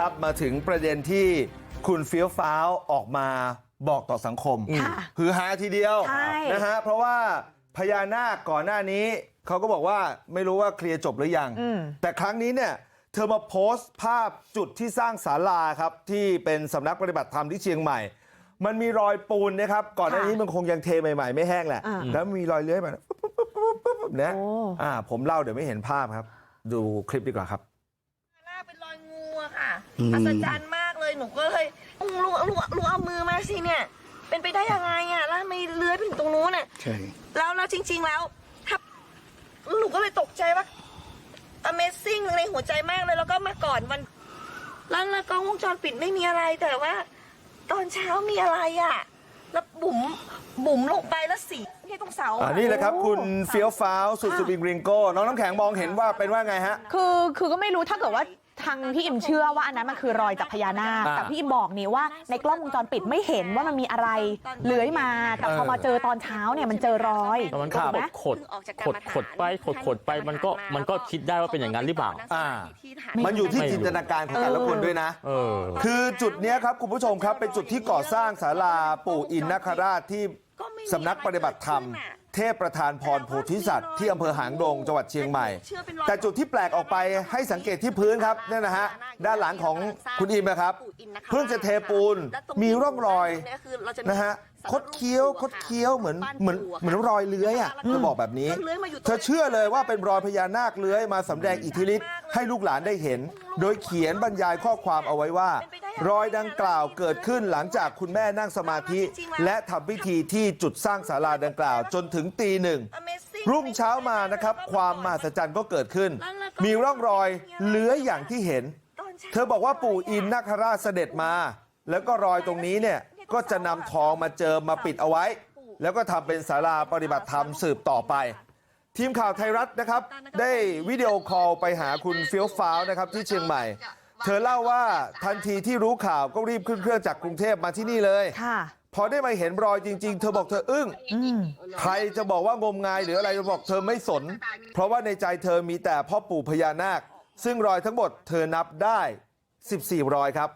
ครับมาถึงประเด็นที่คุณเฟี้ยวฟ้าวออกมาบอกต่อสังคมค่ะคือฮาทีเดียวใช่นะฮะเพราะว่าพญานาคก่อนหน้านี้เขาก็บอกว่าไม่รู้ว่าเคลียร์จบหรือยังอืมแต่ครั้งนี้เนี่ยเธอมาโพสต์ภาพจุดที่สร้างศาลาครับที่เป็นสำนักปฏิบัติธรรมที่เชียงใหม่ มันมีรอยปูนนะครับ ก่อนหน้านี้มันคงยังเทใหม่ๆ ไม่แห้งแหละอ่าแล้วมีรอยเลื้อยมาปุ๊บปุ๊บปุ๊บปุ๊บปุ๊บนะโอ้อ่าผมเล่าเดี๋ยวไม่เห็นภาพครับ ดูคลิปดีกว่าครับ หน้าเป็นรอยงู อะค่ะอัศจรรย์มากเลยหนูก็เลยลุงลุงลุงลุงเอามือมาสิเนี่ย เป็นไปได้ยังไงอะแล้วทำไม่เลื้อยไปถึงตรงนู้นอะใช่แล้วแล้วจริง ๆ แล้วถ้าหนูก็เลยตกใจว่า Amazing ในหัวใจมากเลยแล้วก็มาก่อนวันแล้วแล้วกล้องวงจรปิดไม่มีอะไรแต่ว่า ตอนเช้ามีอะไรอะแล้วบุ๋มบุ๋มลงไปแล้วสี ที่ตรงเสาอ่านี่แหละครับ คุณเสาเฟี้ยวฟ้าวสุดสวิงริงโก้ น้องน้ำแข็งมองเห็นว่าเป็นว่าไงฮะ คือคือก็ไม่รู้ถ้าเกิดว่าทางพี่อิมเชื่อว่าอันนั้นมันคือรอยจากพญานาคอ่าแต่พี่อิมบอกนี่ว่าในกล้องวงจรปิดไม่เห็นว่ามันมีอะไรเลื้อยมา แต่พอมาเจอตอนเช้าเนี่ยมันเจอรอยแล้วมันถูก็กไหมขดขดขดไปขดขดไปมันก็มันก็คิดได้ว่าเป็นอย่างนั้นหรือเปล่า อ่าไม่มันอยู่ที่ไม่รู้จินตนาการของแต่ละคนด้วยนะ เออ คือจุดเนี้ยครับคุณผู้ชมครับเป็นจุดที่ก่อสร้างศาลาปู่อินนคราชที่ สำนักปฏิบัติธรรมเทพประธานพรโพธิสัตว์ที่อำเภอหางดงจังหวัดเชียงใหม่แต่จุดที่แปลกออกไปให้สังเกตที่พื้นครับเนี่ยนะฮะด้านหลังของคุณอิมนะครับเพิ่งจะเทปูนมีร่องรอยนะฮะ คดเคี้ยวคดเคี้ยวเหมือนเหมือนเหมือนรอยเลื้อยอะเธอบอกแบบนี้ เธอเชื่อเลยว่าเป็นรอยพญานาคเลื้อยมาสำแดงอิทธิฤทธิ์ให้ลูกหลานได้เห็น โดยเขียนบรรยายข้อความเอาไว้ว่า รอยดังกล่าวเกิดขึ้นหลังจากคุณแม่นั่งสมาธิ และทำพิธีที่จุดสร้างศาลาดังกล่าว จนถึงตีหนึ่งรุ่งเช้ามานะครับ ความมหัศจรรย์ก็เกิดขึ้น มีร่องรอยเลื้อยอย่างที่เห็น เธอบอกว่าปู่อินนาคราชเสด็จมา แล้วก็รอยตรงนี้เนี่ย ก็จะนำทองมาเจิมมาปิดเอาไว้แล้วก็ทำเป็นศาลาปฏิบัติธรรมสืบต่อไปทีมข่าวไทยรัฐนะครับได้วิดีโอคอลไปหาคุณเฟี้ยวฟ้าวนะครับที่เชียงใหม่ เธอเล่าว่าทันทีที่รู้ข่าวก็รีบขึ้นเครื่องจากกรุงเทพมาที่นี่เลยค่ะพอได้มาเห็นรอยจริง ๆ เธอบอกเธออึ้งอืมใครจะบอกว่างมงายหรืออะไรจะบอกเธอไม่สน เพราะว่าในใจเธอมีแต่พ่อปู่พญานาค ซึ่งรอยทั้งหมดเธอนับได้ 14 รอยครับ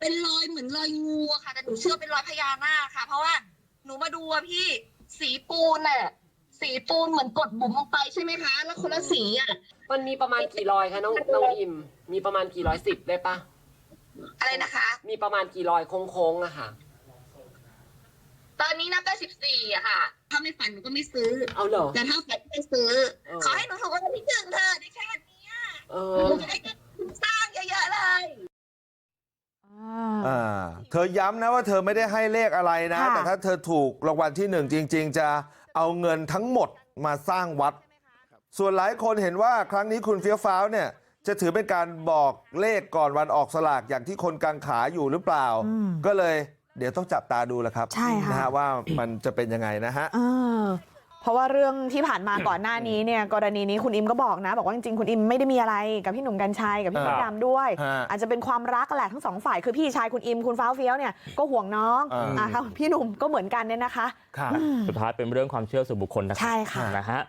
เป็นรอยเหมือนรอยงูอะค่ะแต่หนูเชื่อเป็นรอยพญานาคค่ะ เพราะว่าหนูมาดูอะพี่สีปูนอะสีปูนเหมือนกดบุ๋มลงไปใช่ไหมคะ แล้วคนละสีอะมันมีประมาณกี่รอยคะน้องน้องอิม มีประมาณกี่ร้อยสิบได้ปะอะไรนะคะ มีประมาณกี่รอยโค้งๆอะค่ะ ตอนนี้นับได้สิบสี่อะค่ะ ถ้าไม่ฝันหนูก็ไม่ซื้อ เอาเหรอแต่ถ้าฝันไม่ซื้อเออขอให้หนูถูกรางวัลที่หนึ่งเถอะได้แค่นี้อะเอหอ นูจะได้เงินสร้างเยอะๆเลย อ่า เธอ ย้ำนะว่าเธอไม่ได้ให้เลขอะไรนะค่ะแต่ถ้าเธอถูกรางวัลที่หนึ่งจริงๆจะเอาเงินทั้งหมดมาสร้างวัดส่วนหลายคนเห็นว่าครั้งนี้คุณเฟี้ยวฟ้าวเนี่ยจะถือเป็นการบอกเลขก่อนวันออกสลากอย่างที่คนกังขาอยู่หรือเปล่าอืมก็เลยเดี๋ยวต้องจับตาดูแหละครับใช่ค่ะนะฮะว่ามันจะเป็นยังไงนะฮะ เออเพราะว่าเรื่องที่ผ่านมาก่อนหน้านี้เนี่ยกรณีนี้คุณอิมก็บอกนะบอกว่าจริงๆคุณอิมไม่ได้มีอะไรกับพี่หนุ่มกัญชัยกับพี่มดดำด้วยฮะอาจจะเป็นความรักแหละทั้งสองฝ่ายคือพี่ชายคุณอิมคุณฟ้าวเฟี้ยวเนี่ยก็ห่วงน้องอ่าอ่าค่ะพี่หนุ่มก็เหมือนกันเนี่ยนะคะครับสุดท้ายเป็นเรื่องความเชื่อส่วนบุคคลนะใช่ค่ะนะฮะ